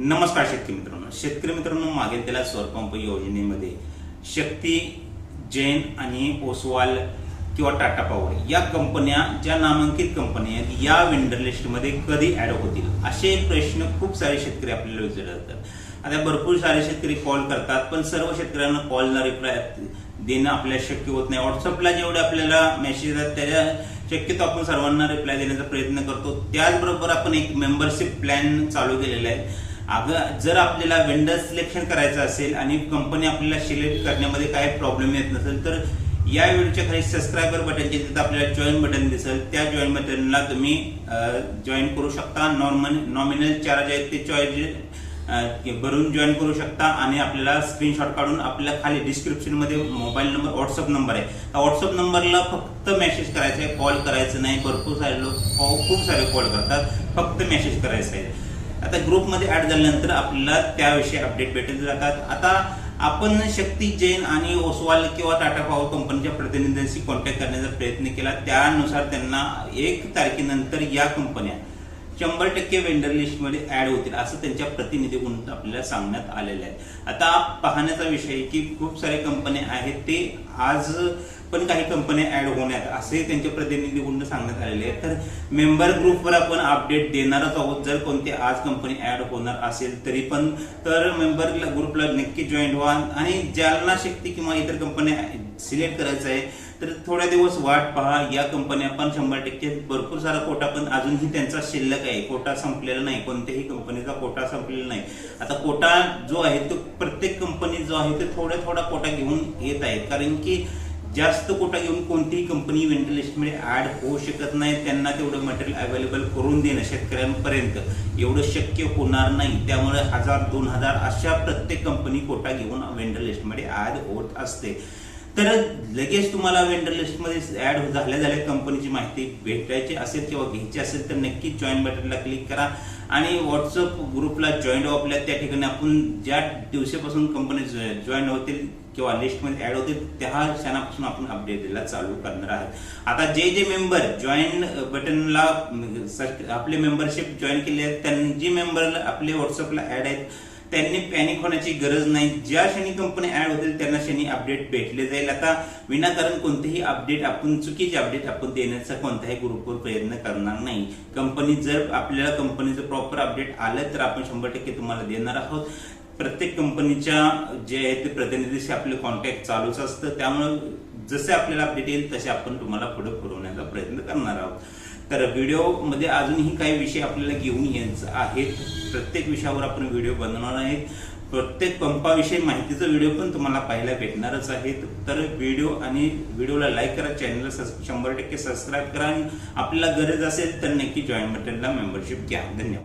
नमस्कार शेतकरी मित्रांनो. शेतकरी मित्रांनो मागे त्याला स्वरपंप योजनेमध्ये शक्ती जैन आणि ओसवाल किंवा टाटा पॉवर या कंपन्या ज्या नामांकित कंपन्या आहेत या वेंडर लिस्टमध्ये कधी ॲड होतील? असे प्रश्न खूप सारे शेतकरी आपल्याला विचारतात. आता भरपूर सारे शेतकरी कॉल करतात पण सर्व शेतकऱ्यांना कॉलला रिप्लाय देणं आपल्याला शक्य होत नाही. व्हॉट्सअपला जेवढे आपल्याला मेसेज येतात त्याच्या शक्यतो आपण सर्वांना रिप्लाय देण्याचा प्रयत्न करतो. त्याचबरोबर आपण एक मेंबरशिप प्लॅन चालू केलेला आहे. अगं जर आपल्याला वेंडर सिलेक्शन करायचं असेल आणि कंपनी आपल्याला सिलेक्ट करण्यामध्ये काही प्रॉब्लेम येत नसेल तर या व्हिडिओच्या खाली सबस्क्रायबर बटनचे तिथं आपल्याला जॉईन बटन दिसेल. त्या जॉईन बटनला तुम्ही जॉईन करू शकता. नॉर्मल नॉमिनल चार्ज आहेत ते चॉईस भरून जॉईन करू शकता आणि आपल्याला स्क्रीनशॉट काढून आपल्या खाली डिस्क्रिप्शनमध्ये मोबाईल नंबर व्हॉट्सअप नंबर आहे. त्या व्हॉट्सअप नंबरला फक्त मेसेज करायचा आहे. कॉल करायचं नाही. भरपूर सारे लोक खूप सारे कॉल करतात. फक्त मेसेज करायचा आहे. आता ग्रुपमध्ये ऍड झाल्यानंतर आपल्याला त्याविषयी अपडेट भेटत जातात आता आपण शक्ती जैन आणि ओसवाल किंवा टाटा पॉवर कंपनीच्या प्रतिनिधींशी कॉन्टॅक्ट करण्याचा प्रयत्न केला. त्यानुसार त्यांना एक तारखेनंतर या कंपन्या शंभर टक्के वेंडर लिस्टमध्ये ऍड होतील असं त्यांच्या प्रतिनिधीकडून आपल्याला सांगण्यात आलेलं आहे. आता पाहण्याचा विषय आहे की खूप सारे कंपन्या आहेत ते आज पण काही कंपन्या ऍड होण्यात असे त्यांच्या प्रतिनिधीकडून सांगण्यात आलेले आहे. तर मेंबर ग्रुपवर आपण अपडेट देणारच आहोत. जर कोणती आज कंपनी ऍड होणार असेल तरी पण तर मेंबर ग्रुपला नक्की जॉईन व्हा. आणि ज्यांना शक्ती किंवा इतर कंपन्या सिलेक्ट करायचं आहे. तर थोड्या दिवस वाट पहा. या कंपन्या पण शंभर टक्के भरपूर सारा कोटा पण अजूनही त्यांचा शिल्लक आहे. कोटा संपलेला नाही. कोणत्याही कंपनीचा कोटा संपलेला नाही. आता कोटा जो आहे तो प्रत्येक कंपनी जो आहे ते थोडा थोडा कोटा घेऊन येत आहेत. कारण की जास्त कोटा घेऊन कोणतीही कंपनी वेंडल लिस्टमध्ये ॲड होऊ शकत नाही. त्यांना तेवढं मटेरियल अवेलेबल करून देणं शेतकऱ्यांपर्यंत एवढं शक्य होणार नाही. त्यामुळे हजार दोन हजार अशा प्रत्येक कंपनी कोटा घेऊन वेंडर लिस्टमध्ये ॲड होत असते. तर लगेच तुम्हाला वेंडर लिस्टमध्ये ऍड झाल्या झाल्या कंपनीची माहिती भेटायची असेल किंवा घ्यायची असेल तर नक्की जॉईन बटनला क्लिक करा. आणि व्हॉट्सअप ग्रुपला जॉईन हो आपल्या त्या ठिकाणी. आपण ज्या दिवसापासून कंपनी जॉईन होतील किंवा लिस्टमध्ये ऍड होतील त्या क्षणापासून आपण अपडेट द्यायला चालू करणार आहोत. आता जे जे मेंबर जॉईन बटनला आपले मेंबरशिप जॉईन केले आहेत त्यांनी जे मेंबर आपले व्हॉट्सअपला ऍड आहेत त्यांनी पॅनिक होण्याची गरज नाही. ज्या क्षणी कंपनी ऍड होतील त्यांना क्षणी अपडेट भेटले जाईल. आता विनाकारण कोणतेही अपडेट आपण चुकीचे अपडेट आपण देण्याचा कोणताही ग्रुपवर प्रयत्न करणार नाही. कंपनी जर आपल्याला कंपनीचं प्रॉपर अपडेट आलं तर आपण शंभर टक्के तुम्हाला देणार आहोत. प्रत्येक कंपनीच्या जे आहे ते प्रतिनिधीशी आपले कॉन्टॅक्ट चालूच असतं. त्यामुळे जसे आपल्याला अपडेट येईल तसे आपण तुम्हाला पुढे पुरवण्याचा प्रयत्न करणार आहोत. तर व्हिडिओमध्ये अजूनही काही विषय आपल्याला घेऊन यायचं आहेत. प्रत्येक विषयावर आपण व्हिडिओ बनवणार आहेत. प्रत्येक पंपाविषयी माहितीचा व्हिडिओ पण तुम्हाला पाहायला भेटणारच आहेत. तर व्हिडिओ आणि व्हिडिओला लाईक करा चॅनलला शंभर टक्के सबस्क्राईब करा आणि आपल्याला गरज असेल तर नक्की जॉईन बटनला मेंबरशिप घ्या. धन्यवाद.